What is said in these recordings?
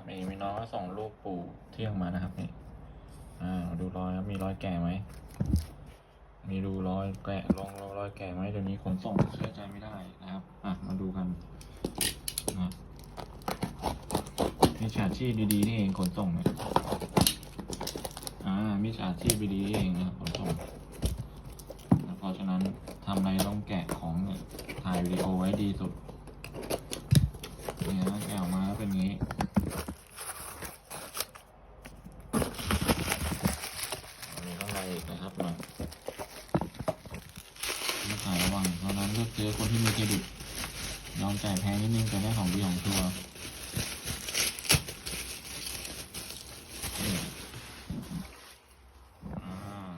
นะครับนี่มีน้องก็ส่งรูปปู่เที่ยงมานะครับนี่อ่าดูรอยครับมีรอยแก่ไหมมีดูรอยแกะลองรอยแก่ไหมเดี๋ยวนี้ขนส่งเชื่อใจไม่ได้นะครับอะมาดูกันนะมีฉาชีพดีๆนี่เองขนส่งเนี่ยอ่ามีฉาชีพดีดีเองนะขนส่งเพราะฉะนั้นทำอะไรต้องแกะของเนี่ยถ่ายวิดีโอไว้ดีสุดเนี่ยแกะออกมาเป็นอย่างนี้ อันนี้ต้องอะไรอีกนะครับมาไม่ขายระวังเพราะนั้นเลือกซื้อคนที่มีเครดิตยอมจ่ายแพงนิดนึงแต่ได้ของดีของชัว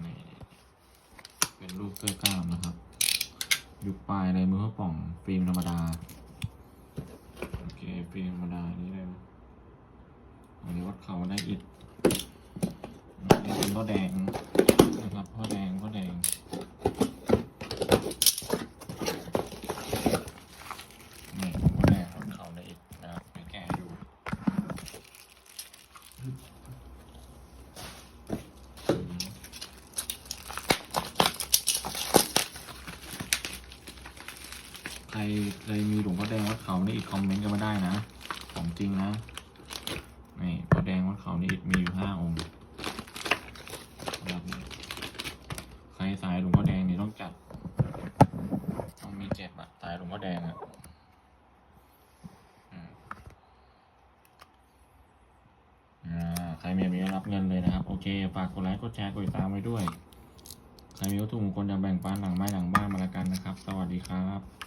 นี่เป็นรูปเสื้อกล้ามนะครับ ยุคปลายในมือข้อป่องฟิล์มธรรมดา โอเค ฟิล์มธรรมดา นี้เลยอันนี้วัดเขาได้อิดนนี้เป็นพ่อแดงนะครับพ่อแดงพ่อแดง นี่พ่อแดงวัดเขาได้อิดนะครับไปแก่ดู ใครเคยมีหลวงพ่อแดงวัดเขานี่อีกคอมเมนต์กันมาได้นะ ของจริงนะ นี่พ่อแดงวัดเขานี่อีกมีอยู่ห้าองค์แบบใครสายหลวงพ่อแดงนี่ต้องจัด ต้องมีเจ็บอะสายหลวงพ่อแดงอะอืมอ่าใครมีแบบนี้รับเงินเลยนะครับ โอเค ฝากกดไลค์กดแชร์กดติดตามไว้ด้วย ใครมีวัตถุมงคลจะแบ่งปันหลังไม้หลังบ้านมาละกันนะครับ สวัสดีครับ